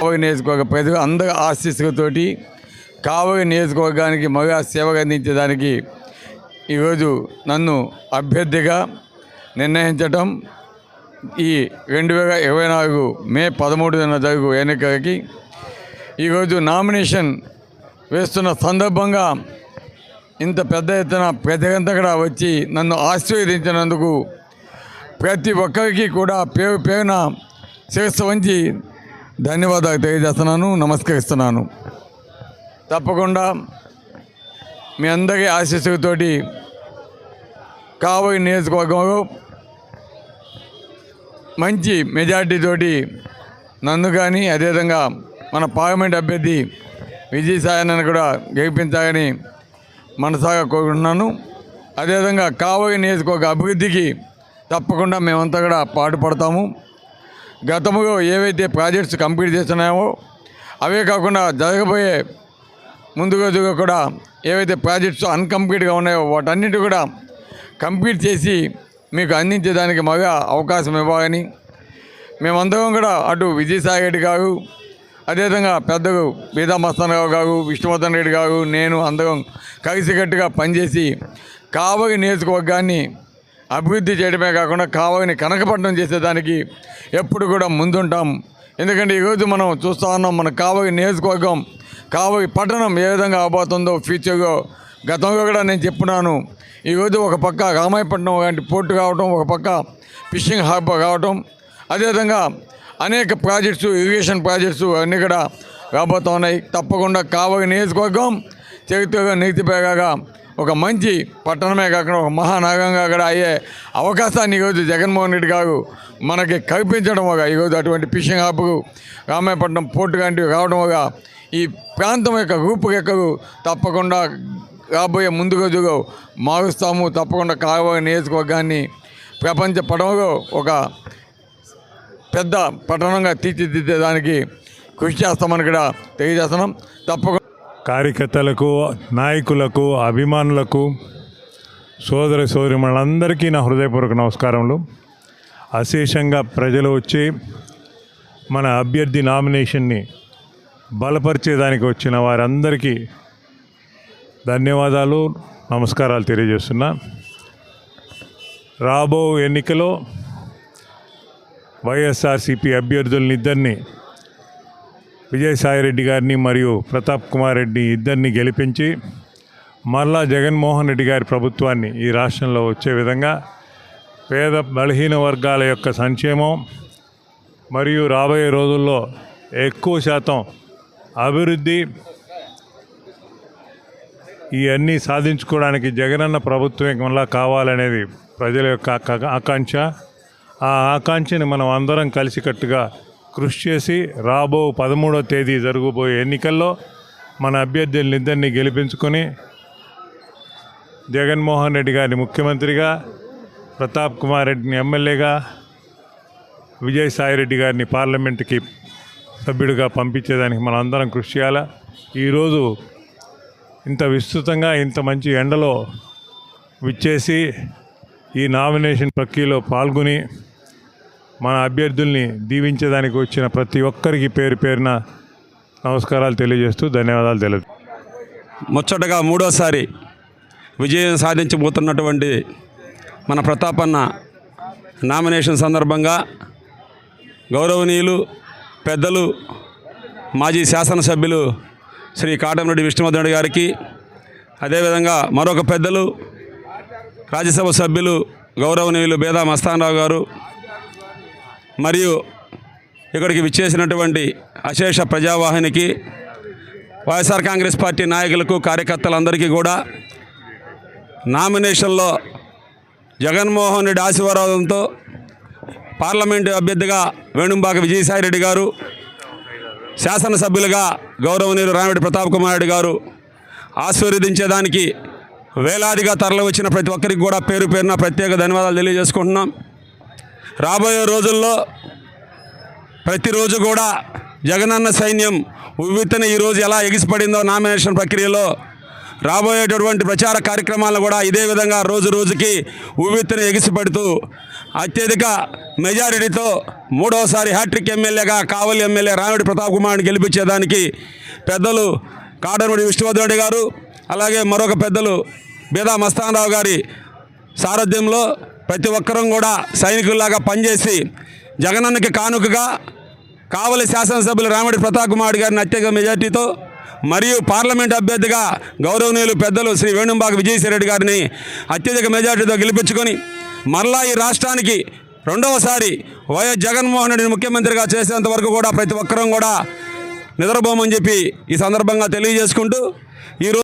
కావగ నియోజకవర్గ ప్రజలు అందరి ఆశీస్సులతోటి కావగ నియోజకవర్గానికి మగా సేవగా అందించడానికి ఈరోజు నన్ను అభ్యర్థిగా నిర్ణయించటం ఈ రెండు వేల ఇరవై నాలుగు మే పదమూడున జరుగు ఎన్నికలకి ఈరోజు నామినేషన్ వేస్తున్న సందర్భంగా ఇంత పెద్ద ఎత్తున ప్రజలంతా కూడా వచ్చి నన్ను ఆశీర్వదించినందుకు ప్రతి ఒక్కరికి కూడా పేరు పేరున శిరస్సు వంచి ధన్యవాదాలు తెలియజేస్తున్నాను నమస్కరిస్తున్నాను. తప్పకుండా మీ అందరి ఆశీస్సులతోటి కావలి నియోజకవర్గంలో మంచి మెజార్టీతోటి నన్ను కానీ అదేవిధంగా మన పార్లమెంట్ అభ్యర్థి విజయసాయనని కూడా గెలిపించాలని మనసాగా కోరుకుంటున్నాను. అదేవిధంగా కావలి నియోజకవర్గ అభివృద్ధికి తప్పకుండా మేమంతా కూడా పాటుపడతాము. గతంలో ఏవైతే ప్రాజెక్ట్స్ కంప్లీట్ చేస్తున్నాయో అవే కాకుండా జరగబోయే ముందు రోజుగా కూడా ఏవైతే ప్రాజెక్ట్స్ అన్కంప్లీట్గా ఉన్నాయో వాటన్నిటి కూడా కంప్లీట్ చేసి మీకు అందించేదానికి మగా అవకాశం ఇవ్వాలని మేమందరం కూడా అటు విజయసాయి రెడ్డి గారు అదేవిధంగా పెద్దలు బీదా మస్తానరావు గారు విష్ణువర్ధన్ రెడ్డి గారు నేను అందరం కలిసికట్టుగా పనిచేసి కావలి నియోజకవర్గాన్ని అభివృద్ధి చేయడమే కాకుండా కావలిని కనకపట్నం చేసేదానికి ఎప్పుడు కూడా ముందుంటాం. ఎందుకంటే ఈరోజు మనం చూస్తూ ఉన్నాం మన కావవి నియోజకవర్గం కావవి పట్టణం ఏ విధంగా అవబోతుందో ఫ్యూచర్లో గతంలో కూడా నేను చెప్పున్నాను ఈరోజు ఒక పక్క రామాయపట్నం లాంటి పోర్టు కావటం ఒక పక్క ఫిషింగ్ హార్బర్ కావటం అదేవిధంగా అనేక ప్రాజెక్ట్స్ ఇరిగేషన్ ప్రాజెక్ట్స్ అన్నీ కూడా రాబోతున్నాయి. తప్పకుండా కావలి నియోజకవర్గం చరిత్రగా నీతిపేగా ఒక మంచి పట్టణమే కాకుండా ఒక మహానగరంగా కూడా అయ్యే అవకాశాన్ని ఈరోజు జగన్మోహన్ రెడ్డి గారు మనకి కల్పించడం ఒక ఈరోజు అటువంటి ఫిషింగ్ హాబ్కు రామాయపట్నం పోర్టు లాంటివి రావడం ఒక ఈ ప్రాంతం యొక్క రూపురేఖలు తప్పకుండా రాబోయే ముందు రోజుగా మారుస్తాము. తప్పకుండా కావలి నియోజకవర్గాన్ని ప్రపంచ పటంలో ఒక పెద్ద పట్టణంగా తీర్చిదిద్దేదానికి కృషి చేస్తామని కూడా తెలియజేస్తున్నాం. తప్పకుండా కార్యకర్తలకు నాయకులకు అభిమానులకు సోదర సోదరిమణులందరికీ నా హృదయపూర్వక నమస్కారములు. అశేషంగా ప్రజలు వచ్చి మన అభ్యర్థి నామినేషన్ని బలపరిచేదానికి వచ్చిన వారందరికీ ధన్యవాదాలు నమస్కారాలు తెలియజేస్తున్నా. రాబో ఎన్నికలో వైఎస్ఆర్సిపి అభ్యర్థులని ఇద్దరిని విజయసాయిరెడ్డి గారిని మరియు ప్రతాప్ కుమార్ రెడ్డి ఇద్దరిని గెలిపించి మరలా జగన్మోహన్ రెడ్డి గారి ప్రభుత్వాన్ని ఈ రాష్ట్రంలో వచ్చే విధంగా పేద బలహీన వర్గాల యొక్క సంక్షేమం మరియు రాబోయే రోజుల్లో ఎక్కువ శాతం అభివృద్ధి ఇవన్నీ సాధించుకోవడానికి జగనన్న ప్రభుత్వం మళ్ళా కావాలనేది ప్రజల యొక్క ఆకాంక్ష. ఆ ఆకాంక్షని మనం అందరం కలిసికట్టుగా కృషి చేసి రాబో పదమూడో తేదీ జరగబోయే ఎన్నికల్లో మన అభ్యర్థులనిద్దరినీ గెలిపించుకొని జగన్మోహన్ రెడ్డి గారిని ముఖ్యమంత్రిగా ప్రతాప్ కుమార్ రెడ్డిని ఎమ్మెల్యేగా విజయసాయిరెడ్డి గారిని పార్లమెంట్కి సభ్యుడిగా పంపించేదానికి మనం అందరం కృషి చేయాలా. ఈరోజు ఇంత విస్తృతంగా ఇంత మంచి ఎండలో విచ్చేసి ఈ నామినేషన్ ప్రక్రియలో పాల్గొని మన అభ్యర్థుల్ని దీవించడానికి వచ్చిన ప్రతి ఒక్కరికి పేరు పేరున నమస్కారాలు తెలియజేస్తూ ధన్యవాదాలు తెలియదు ముచ్చటగా మూడోసారి విజయం సాధించబోతున్నటువంటి మన ప్రతాపన్న నామినేషన్ సందర్భంగా గౌరవనీయులు పెద్దలు మాజీ శాసనసభ్యులు శ్రీ కాటంరెడ్డి విష్ణువర్ధన్ గారికి అదేవిధంగా మరొక పెద్దలు రాజ్యసభ సభ్యులు గౌరవనీయులు బేదా మస్తానరావు గారు మరియు ఇక్కడికి విచ్చేసినటువంటి అశేష ప్రజావాహినికి వైఎస్ఆర్ కాంగ్రెస్ పార్టీ నాయకులకు కార్యకర్తలందరికీ కూడా నామినేషన్లో జగన్మోహన్ రెడ్డి ఆశీర్వాదంతో పార్లమెంటు అభ్యర్థిగా వేణుంబాక విజయసాయిరెడ్డి గారు శాసనసభ్యులుగా గౌరవనీయులు రామిరెడ్డి ప్రతాప్ కుమార్ రెడ్డి గారు ఆశీర్వదించేదానికి వేలాదిగా తరలి వచ్చిన ప్రతి ఒక్కరికి కూడా పేరు పేరున ప్రత్యేక ధన్యవాదాలు తెలియజేసుకుంటున్నాం. రాబోయే రోజుల్లో ప్రతిరోజు కూడా జగనన్న సైన్యం ఉవ్వెత్తున ఈరోజు ఎలా ఎగిసిపడిందో నామినేషన్ ప్రక్రియలో రాబోయేటటువంటి ప్రచార కార్యక్రమాలను కూడా ఇదే విధంగా రోజు రోజుకి ఉవ్వెత్తున ఎగిసిపడుతూ అత్యధిక మెజారిటీతో మూడవసారి హ్యాట్రిక్ ఎమ్మెల్యేగా కావలి ఎమ్మెల్యే రామిడి ప్రతాప్ కుమార్ని గెలిపించేదానికి పెద్దలు కాడనూడి విష్ణువర్ధన్ గారు అలాగే మరొక పెద్దలు బేదా మస్తానరావు గారి సారథ్యంలో ప్రతి ఒక్కరం కూడా సైనికుల్లాగా పనిచేసి జగనన్నకి కానుకగా కావలి శాసనసభ్యులు రామడి ప్రతాప్ కుమార్ గారిని అత్యధిక మెజార్టీతో మరియు పార్లమెంట్ అభ్యర్థిగా గౌరవనీయులు పెద్దలు శ్రీ వేణుంబాక విజయసాయిరెడ్డి గారిని అత్యధిక మెజార్టీతో గెలిపించుకొని మరలా ఈ రాష్ట్రానికి రెండవసారి వైఎస్ జగన్మోహన్ రెడ్డిని ముఖ్యమంత్రిగా చేసేంత వరకు కూడా ప్రతి ఒక్కరం కూడా నిద్రపోమని చెప్పి ఈ సందర్భంగా తెలియజేసుకుంటూ ఈరోజు